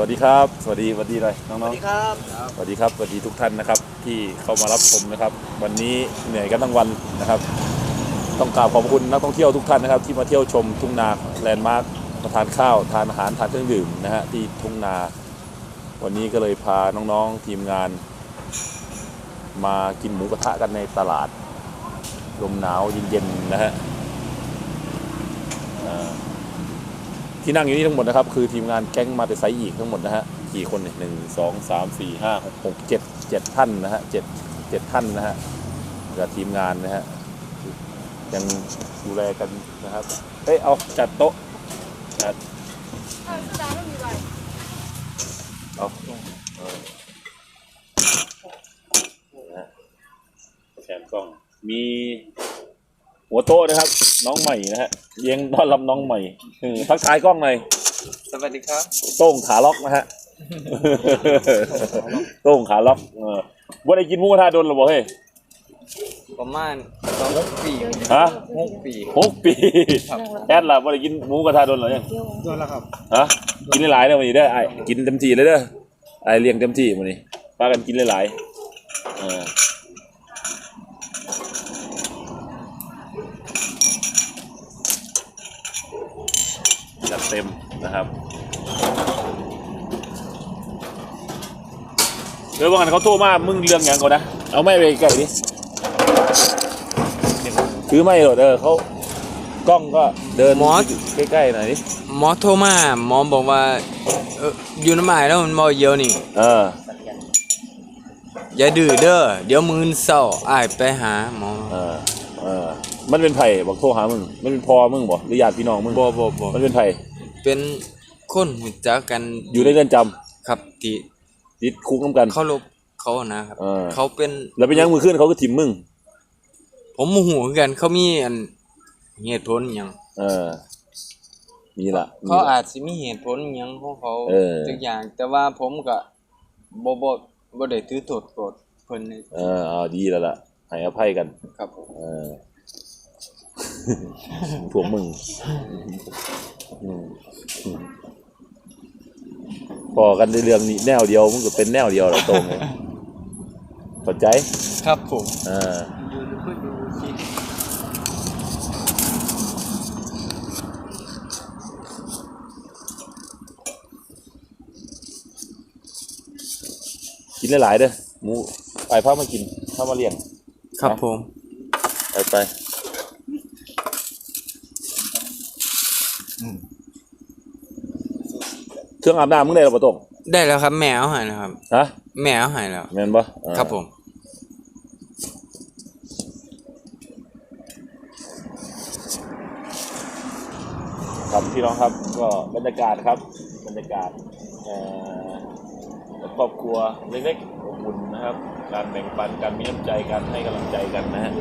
วัสดีครับ สวัสดีสวัสดีเลยน้สอวังสดีครับๆสวัสดีครับสวัสดีทุกท่านนะครับ ที่เข้ามารับชมนะครับ วันนี้เหนื่อยกันทั้งวันนะครับ ต้องกราบขอบคุณนักท่องเที่ยวทุกท่านนะครับ ที่มาเที่ยวชมทุ่งนาแลนด์มาร์คมาทานข้าวทานอาหารทานเครื่องดื่มนะฮะที่ทุ่งนา วันนี้ก็เลยพาน้องๆทีมงาน มากินหมูกระทะกันในตลาดลมหนาวเย็นๆนะฮะอ่า ที่นั่งอยู่นี่ทั้งหมดนะครับ คือทีมงานแก๊งมาแต่ไซอีกทั้งหมดนะฮะกี่คนเนี่ยหนึ่งสองสามสี่ห้าหกหกเจ็ดเจ็ดท่านนะฮะเจ็ดเจ็ดท่านนะฮะกับทีมงานนะฮะยังดูแลกันนะครับเฮ้ยเอาจัดโต๊ะจัดเอาแชมกล้องมี หัวโต๊ะนะครับ น้องใหม่นะฮะเลี้ยงต้อนรับน้องใหม่เออทักทายกล้องหน่อยสวัสดีครับโต้งขาล็อกนะฮะ โต้งขาล็อกเออว่าได้กินหมูกระทะโดนหรือเปล่าเฮ้ย ประมาณสองปีฮะ หกปีหกปีครับแอดล่ะว่าได้กินหมูกระทะโดนหรือยังโดนแล้วครับฮะกินหลายๆเลยวันนี้เด้อไอ้กินเต็มที่เลยเด้อไอ้เลี้ยงเต็มที่วันนี้พากันกินหลายๆเออ จัดเต็มนะครับเดี๋ยวว่างันเขาโทรมามึงเรื่องหยังก่อนนะ เอาไม่ไปใกล้ดิถือไม่หรอกเออเขากล้องก็เดินหมอ ใกล้ๆหน่อยดิหมอโทรมาหมอบอกว่าเอออยู่น้ำหมายแล้วมันบ่เยอะนี่ เออ อย่าดื้อเด้อเดี๋ยวมื้อเช้าอ้ายไปหาหมอ เออ เออ มันเป็นไผ่บอกโทรหามึงมันเป็นพอมึงบ่หรือญาติพี่น้องมึงบ่บ่บ่มันเป็นไผ่เป็นคนรู้จักกันอยู่ในเรือนจำครับที่ติดคุกน้ำกัน เขารบเขานะครับ เออ เขาเป็นแล้วเป็นยังมือขึ้นเขาก็ถิ่มมึงผมโมโหคือกันเขามีอันเหตุผลหยังเออมีละมีเขาละอาจสิมีเหตุผลหยังของเขาเออ ทุกอย่าง แต่ว่าผมก็บ่บ่บ่ได้ถือโทษโกรธเพิ่นนี่เออเอาดีแล้วล่ะให้อภัยกัน ครับผม เออ พวกมึงอืมอืมพอกันในเรื่องนี้แนวเดียวมึงก็เป็นแนวเดียวแหละตรงเลยเข้าใจ ครับผมเออกินหลายๆเด้อหมูไปพามากินพามาเลี้ยง ครับผม ไปไปเค รื่องอาบน้ำมึงได้หรือเปล่าตรงได้แล้วครับ แมวหายแล้วครับ ฮะแมวหายแล้ว แม่นปะอ่าครับผม ครับพี่น้องครับก็บรรยากาศครับ บรรยากาศเอ่อครอบครัวเล็กๆอบอุ่นนะครับ การแบ่งปันการมีน้ำใจกันให้กำลังใจกันนะฮะ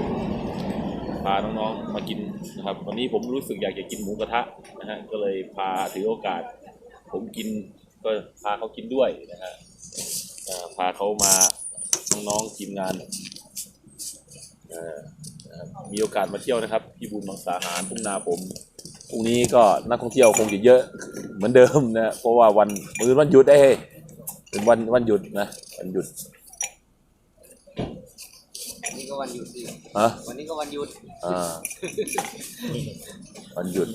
พาน้องๆมากินนะครับวันนี้ผมรู้สึกอยากจะกินหมูกระทะนะฮะก็เลยพาถือโอกาส ผมกินก็พาเขากินด้วยนะฮะเอ่อพาเขามาน้องๆทีมงานเอ่อนะครับมีโอกาสมาเที่ยวนะครับที่บุญมังสาหารทุ่งนาผมพรุ่งนี้ก็นักท่องเที่ยวคงจะเยอะเหมือนเดิมนะเพราะว่าวันมือวันหยุดได้ยเฮ้ยเป็นวันวันหยุดนะวันหยุดวันนี้ก็วันหยุดดิฮะวันนี้ก็วันหยุดอ่าวันหยุด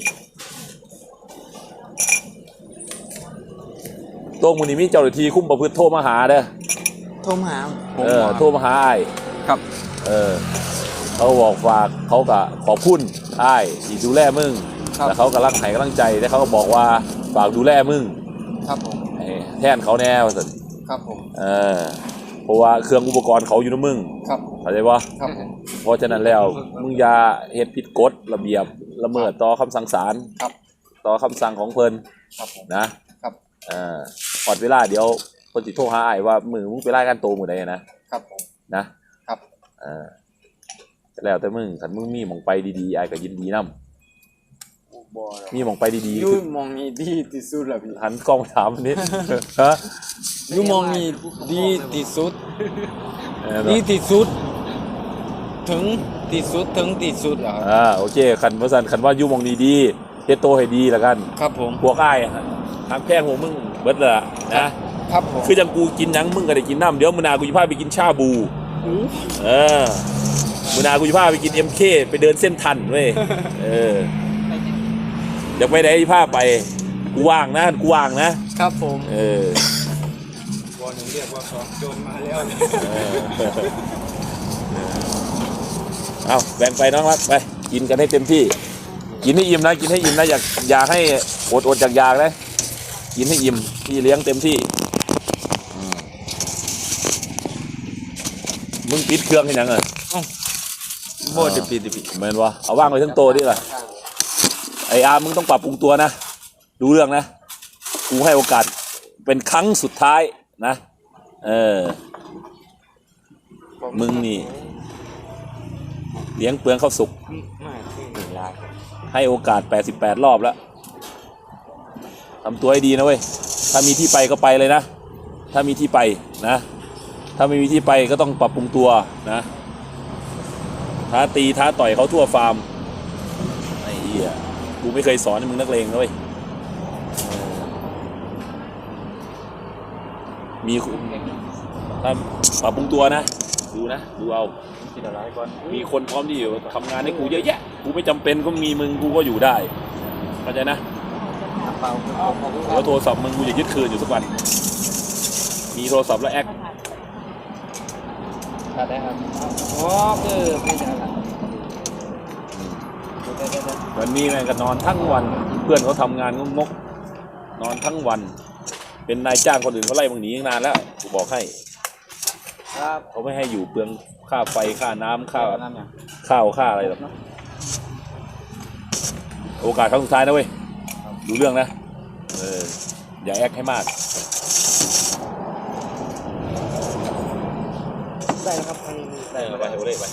ต้งมือนี้มีเจ้าหน้าที่คุ้มประพฤติโทรมาหาเด้อโทรมาหาผมเออว่าโทรมาหาอ้ายครับ เออเขาบอกฝากเขากะขอบคุณอ้ายที่ดูแลมึงครับ แล้วเขากำลังให้กำลังใจแล้วเขาก็บอกว่าฝากดูแลมึงครับผมให้แทนเขาแน่ว่าสิครับผมเออเพราะว่าเครื่องอุปกรณ์เขาอยู่นะมึงครับเข้าใจปะ ครับผม เพราะฉะนั้นแล้วมึงอย่าเฮ็ดผิดกฎระเบียบละเมิดต่อคำสั่งศาลครับต่อคำสั่งของเพิ่นครับผม นะครับเอ่า พอดเวลาเดี๋ยวเพิ่นสิโทรหาอ้ายว่ามือมึงไปรายการโตวมื้อใดนะ ครับผม นะครับเออแล้วแต่มึงคันมึงมีหมองไปดีๆอ้ายก็ยินดีนํบ่มีหมองไปดีอๆยู่คือมองนี้ดีที่สุดแล้วพี่หันกล้องมาถามอันนี้ ฮะอยู่มองนี้ดีที่สุด เออดีที่สุด ถึงที่สุดถึงที่สุดแล้วครับอ่าโอเคคันว่าซั่นคันว่าอยู่หมองนี้ดีเฮ็ดโตวให้ดีแล้วกัน ครับผม พวกอ้ายอะหักแพงหัวมึง เบิดเลยล่ะนะครับผมคือจังกูกินหยังมึงก็ได้กินน้ำเดี๋ยวมือหนากูจะพาไปกินชาบูเออมือหนากูจะพาไปกินเอ็มเคไปเดินเส้นทันเว้ยเอออยากไปไหนจะพาไปกูว่างนะกูว่างนะครับผมเออวอนเรียกว่าสองโจรมาแล้วเออเอาแบ่งไปน้องรักไป กินกันให้เต็มที่ กินให้อิ่มนะ กินให้อิ่มนะ อยากอยากให้อดอดอยากอยากเลย กินให้อิ่มพี่เลี้ยงเต็มที่อืมมึงปิดเครื่องให้ยังไงโบจะปีดิปีเหมือนวะเอาว่างไว้ทั้งโตดิล่ะไออาร์มมึงต้องปรับปรุงตัวนะดูเรื่องนะกูให้โอกาสเป็นครั้งสุดท้ายนะ เออ มึงนี่ เลี้ยงเปลืองข้าวสุกมากที่หนึ่งล้านให้โอกาส 88 รอบแล้ว ทำตัวให้ดีนะเว้ย ถ้ามีที่ไปก็ไปเลยนะ ถ้ามีที่ไปนะ ถ้าไม่มีที่ไปก็ต้องปรับปรุงตัวนะ ท้าตีท้าต่อยเขาทั่วฟาร์ม ไอ้เหี้ย กูไม่เคยสอนมึงนักเลงนะเว้ย มีคุณถ้าปรับปรุงตัวนะ ดูนะ ดูเอา มีคนพร้อมที่อยู่ทำงานให้กูเยอะแยะ กูไม่จำเป็นก็มีมึงกูก็อยู่ได้เข้าใจนะ เปล่าขอบคุณคแล้รัวบโทรศัพท์มึงกูจะยึดคืนอยู่ทุกวัน มีโทรศัพท์แล้วแอคได้ครับอ๋อคือไม่ใช่ละได้ได้ได้วันนี้แม่งก็นอนทั้งวัน เพื่อนเขาทำงานงกๆนอนทั้งวัน เป็นนายจ้างคนอื่นเขาไล่มึงหนีตั้งนานแล้วกูบอกให้ครับเขาไม่ให้อยู่เปลืองค่าไฟค่าน้ำค่าน้ำเนี่ยข้าวค่าอะไรหรอกโอกาสครั้งสุดท้ายนะเว้ย ดูเรื่องนะ เออ อย่าแอคให้มาก ได้แล้วครับอันนี้ได้ไปเฮเล่ไป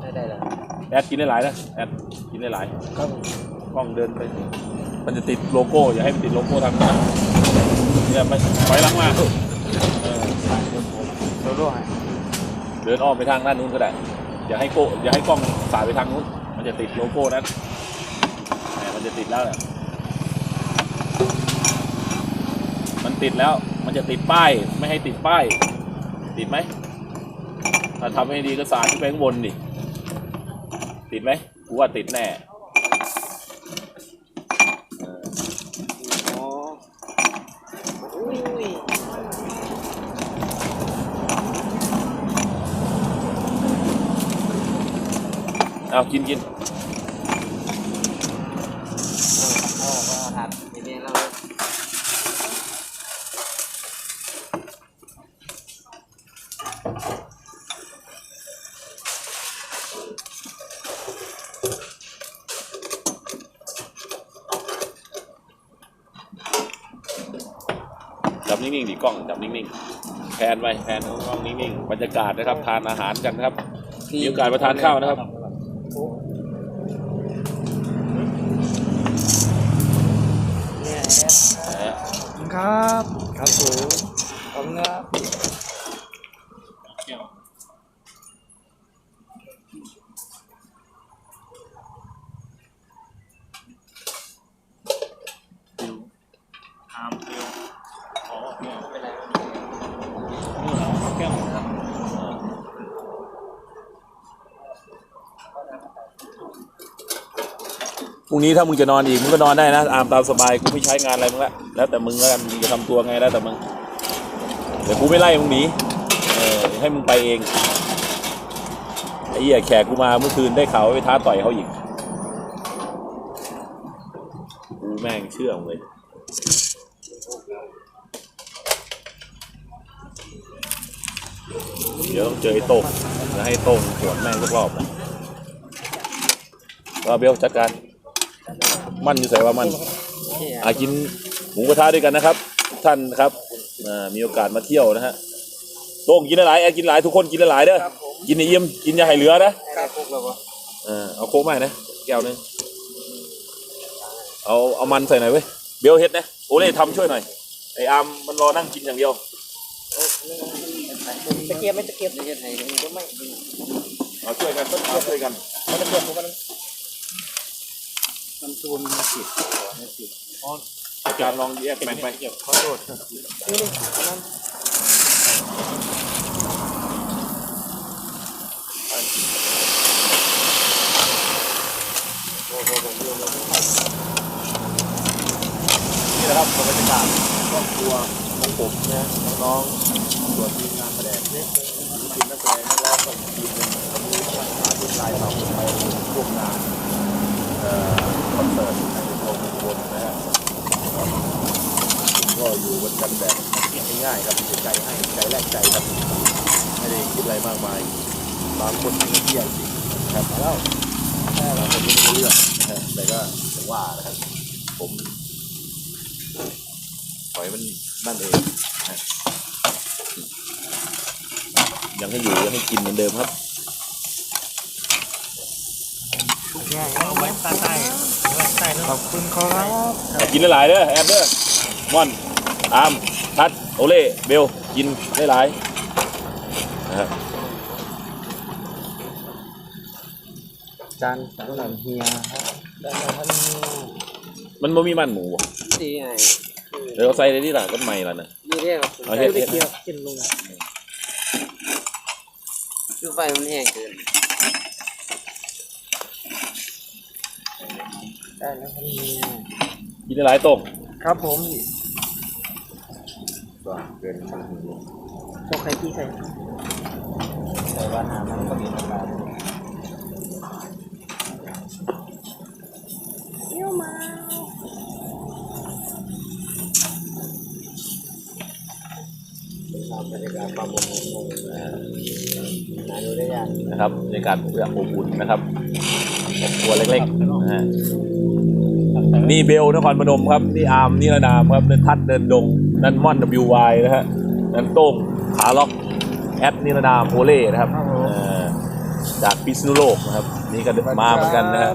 ได้ได้แล้วแอดกินได้หลายนะ แอดกินได้หลายครับกล้องเดินไปมันจะติดโลโก้ อย่าให้มันติดโลโก้ทางหน้าเนี่ยไปถอยหลังมาเออโซโล่ให้เดินอ้อมไปทางด้านนู้นก็ได้ อย่าให้โก้อย่าให้กล้องสายไปทางนู้น มันจะติดโลโก้นั้นแหมมันจะติดแล้วแหละมัน ติดแล้ว มันจะติดป้าย ไม่ให้ติดป้าย ติดไหมถ้าทำให้ดีก็สาดขึ้นไปข้างบนดิ ติดไหมกูว่าติดแน่อออ๋ออุ้ยเอากินกิน พ่อก็ทำทีนี้เรา จับนิ่งๆดิกล้องจับนิ่งๆแพนไปแพนกล้องนิ่งๆบรรยากาศนะครับ ทานอาหารกันนะครับมีโอกาสมาทานข้าวนะครับเนี่ยนะฮะครับครับผมขอบคุณครับ พรุ่งนี้ถ้ามึงจะนอนอีกมึงก็นอนได้นะอามตามสบายกูไม่ใช้งานอะไรมึงละแล้วแต่มึงแล้วกันมึงจะทำตัวไงแล้วแต่มึงเดี๋ยวกูไม่ไล่มึงหนีเออให้มึงไปเองไอ้เหี้ยแขกกูมาเมื่อคืนได้ข่าวว่าไปท้าต่อยเขาอีกกูแม่งเชื่อมึงเลย เดี๋ยวต้องเจอไอ้โต้งแล้วให้โต้งสวนแม่งสักรอบนะก็เบลจัดการ มั่นอยู่ใส่ว่ามั่นอากินหมูกระทะด้วยกันนะครับทุกท่านครับอ่ามีโอกาสมาเที่ยวนะฮะโต้งกินหลายๆแอดกินหลายทุกคนกินหลายๆเด้อกินในเยี่ยมกินอย่าให้เหลือนะครับพวกเราเออเอาโค้กมาให้นะแก้วหนึงเอาเอามันใส่หน่อยเว้ยเบลเฮ็ดนะโอเล่ทำช่วยหน่อยไออาร์มมันรอนั่งกินอย่างเดียวตะเกียบไม่ตะเกียบตะเกียบไหนก็ไม่เอาช่วยกันเอาช่วยกัน มันตะเกียบมันมัน ตูนมันติดไม่ติดอ๋ออาจารย์ลองแยกแบ่งไปขอโทษนี่นี่นั้นนี่นะครับบรรยากาศครอบครัวของผมนะน้องๆส่วนทีมงานแสดงเนี่ยทีมนักแสดงนักร้องก็ทีมหนึ่งวันนี้ทางหาทีมลายเราไปร่วมงาน คอนเสิร์ตในโรงบนนะฮะก็อยู่บนกันแบบง่ายๆครับใจให้ใจแลกใจครับไม่ได้คิดอะไรมากมายบางคนไม่เที่ยวจริงครับมาแล้วแค่บางคนไม่รู้เรื่องนะฮะแต่ก็ว่านะครับ ผมปล่อยมันนั่นเองนะยังให้อยู่ยังให้กินเหมือนเดิมครับ ง่าย เอาไว้ใต้ใต้ใต้ขอบคุณครับกินหลายๆเด้อแอบเด้อมอนอามทัดโอเล่เบลกินหลายๆนะฮะจานสำหรับเฮียครับได้แล้วท่านเฮียมันบ่มีมันหมูบ่ดีไงเดี๋ยวเอาใส่ในที่หลังต้นไม้แล้วนะนี่เรียกเอาเฮ็ดได้เกี่ยวกินลงคือไฟมันแห้งเกิน ได้แล้วท่านเฮียกินหลายๆต้มครับผมก็เกินมันหมูพวกใครที่ใส่ใส่ว่าน้ำมันก็มีน้ำตาลเยี่ยวมาเป็นภาพบรรยากาศความอบอุ่นของหาดูได้ยากนะครับในการเพื่ออบอุ่นนะครับ ครอบครัวเล็กๆนะฮะนี่เบลนครพนมครับ นี่อาร์มนิรนามครับนั่นทัดเดินดง นั่นม่อน WY นะฮะ นั่นโต้งขาล็อกแอดนิรนามโพเล่นะครับเอ่อจากพิษณุโลกนะครับ นี่ก็มาเหมือนกันนะฮะ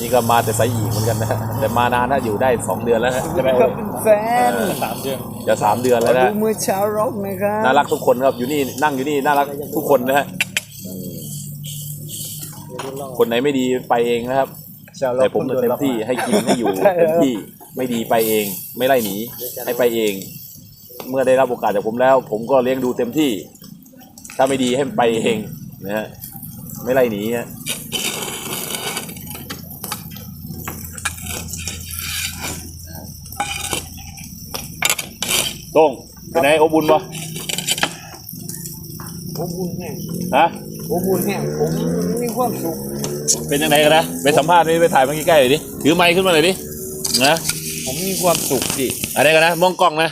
นี่ก็มาแต่ไซอีกเหมือนกันนะฮะแต่มานานนะอยู่ได้สองเดือนแล้วนะใช่ไหมก็เป็นแฟนสามเดือนจะสามเดือนแล้วนะดูมือเช้าร็อกนะครับน่ารักทุกคนครับอยู่นี่นั่งอยู่นี่น่ารักทุกคนนะฮะ คนไหนไม่ดีไปเองนะครับ แต่ผมเต็มที่ให้กินให้อยู่เต็มที่ไม่ดีไปเอง ไม่ไล่หนีให้ไปเอง เมื่อได้รับโอกาสจากผมแล้ว ผมก็เลี้ยงดูเต็มที่ ถ้าไม่ดีให้มันไปเองนะฮะไม่ไล่หนีฮะโต้งเป็นไงอบอุ่นปะผมบุญแห้งฮะ ผมบุญแห้งผมมีความสุขเป็นยังไงกันนะไปสัมภาษณ์นี่ไปถ่ายมาใกล้ๆหน่อยดิถือไมค์ขึ้นมาหน่อยดินะผมมีความสุขดิอะไรกันนะมองกล้องนะ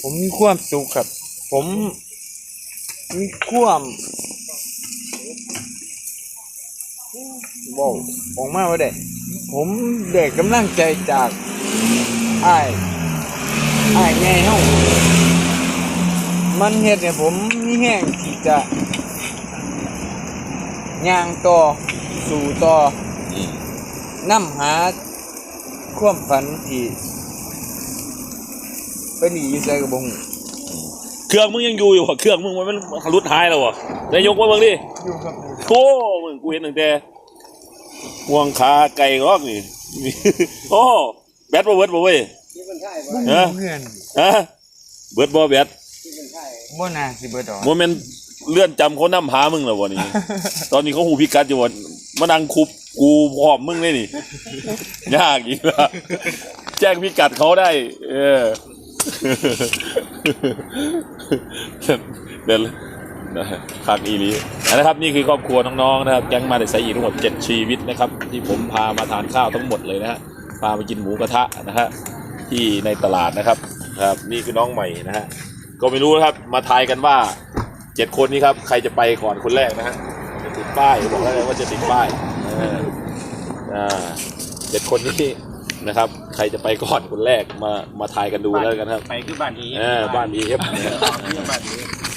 ผมมีความสุขครับ ผมมีความว้าวออกมาว่าได้ ผมเด็กกำลังใจจากอ้ายอ้ายแง่เฮามันเฮ็ดให้ผมมีแห้งที่จะ ย่างต่อสู่ต่อนำหาความฝันที่เป็นอีอยู่ใจกับบงเครื่องมึงยังอยู่อยู่เหรอเครื่องมึงมันมันทะลุท้ายแล้ววะนายกว่ามึงดิอยู่กับโอ้มึงกูเห็นตั้งแต่ห่วงขาไก่กอกนี่โอ้แบตบ่เบิดบ่เว้ยบุ้งฮะเพื่อนฮะเบิดบ่แบตบ่น่าสิเบิดดอกโมเมนต์ เลื่อนจำเขานำหามึงแล้ววะนี่ตอนนี้เขาหูพิกัดอยู่วะมานั่งคุบกูพร้อมมึงเลยนี่ ยากอีกละแจ้งพิกัดเขาได้ เออเดินนะคักอีหลีนะครับนี่คือครอบครัวน้องๆนะครับแก๊งมาแต่ไซอีทั้งหมดเจ็ดชีวิตนะครับ ที่ผมพามาทานข้าวทั้งหมดเลยนะฮะพาไปกินหมูกระทะนะฮะที่ในตลาดนะครับ ครับ นี่คือน้องใหม่นะฮะก็ไม่รู้นะครับ มาทายกันว่า เจ็ดคนนี้ครับ ใครจะไปก่อนคนแรกนะฮะจะติดป้ายบอกแล้วว่าจะติดป้ายเอออ่าเจ็ดคนนี้นะครับ ใครจะไปก่อนคนแรกมามาทายกันดูแล้วกันครับ ไปคือบ้านนี้เออบ้านเอฟบ้านนี้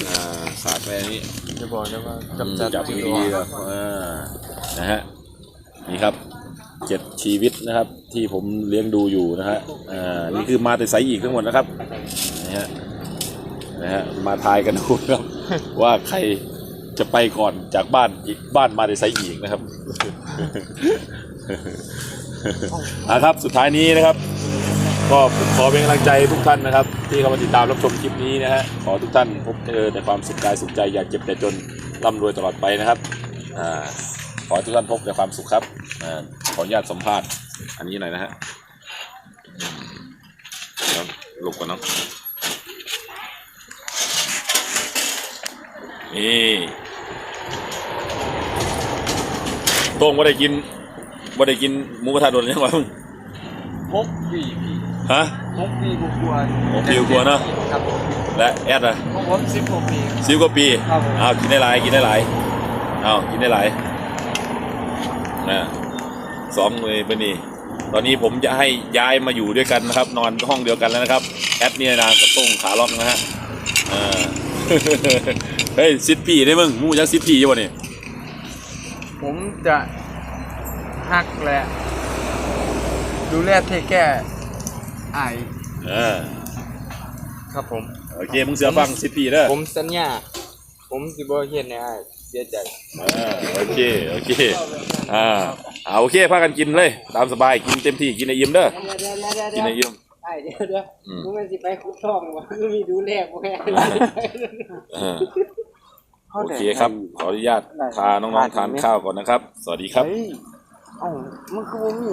อ่าฝากไปอันนี้จะบอกนะว่าจับจับดีๆครับอ่านะฮะนี่ครับเจ็ดชีวิตนะครับ ที่ผมเลี้ยงดูอยู่นะฮะอ่านี่คือมาแต่ไซอีกทั้งหมดนะครับนะฮะนะฮะมาทายกันดูครับ ว่าใครจะไปก่อนจากบ้านอีกบ้านมาแต่ไซอีกนะครับอะครับสุดท้ายนี้นะครับ ก็ผมขอเป็นกำลังใจทุกท่านนะครับ ที่เข้ามาติดตามรับชมคลิปนี้นะฮะขอทุกท่านพบเจอแต่ความสุขกายสุขใจอย่าเจ็บแต่จนร่ำรวยตลอดไปนะครับอขอทุกท่านพบแต่ความสุขครับอขออนุญาตสัมภาษณ์อันนี้หน่อยนะฮะอืมเดี๋ยวหลบก่อนเนาะ นี่โต้งว่าได้กินว่าได้กินหมูกระทะโดนยังไงมึงหกปีพี่ฮะหกปีกว่าๆหกปีกว่าๆเนอะครับผมและแอดอะของผมสิบหกปีสิบกว่าปีครับผมอ้าวกินได้หลายกินได้หลายอ้าวกินได้หลายนะสองเลยเป็นนี่ตอนนี้ผมจะให้ย้ายมาอยู่ด้วยกันนะครับ นอนห้องเดียวกันแล้วนะครับ แอดเนี่ยนะกับต้งขาล็อกนะฮะอ่า เฮ้ยซิดพี่ได้มึงมูจักซิดพี่อยู่บ่เนี่ยผมจะหักและ ดูแลเทคแก่ไอายเออครับผม โอเคมึงเสือฟังซิดพี่เด้อผมสัญญา ผมสิบ่เฮ็ดให้อ้ายเสียใจอ่าโอเคโอเคอ่าอ่าโอเคพากันกินเลย ตามสบายกินเต็มที่กินในอิ่มเด้อเดี๋ยวเดี๋ยวเดี๋ยวกินในเดี๋ยวอิ่มไอ้เดี๋ยวเดี๋ยวอืม มึงมันสิไปคุดทองวะมึงมีดูแลบ่แม่เออโอเคครับ ขออนุญาตพาน้องๆทานข้าวก่อนนะครับ สวัสดีครับ เฮ้ยเอ้ามันคือบ่มี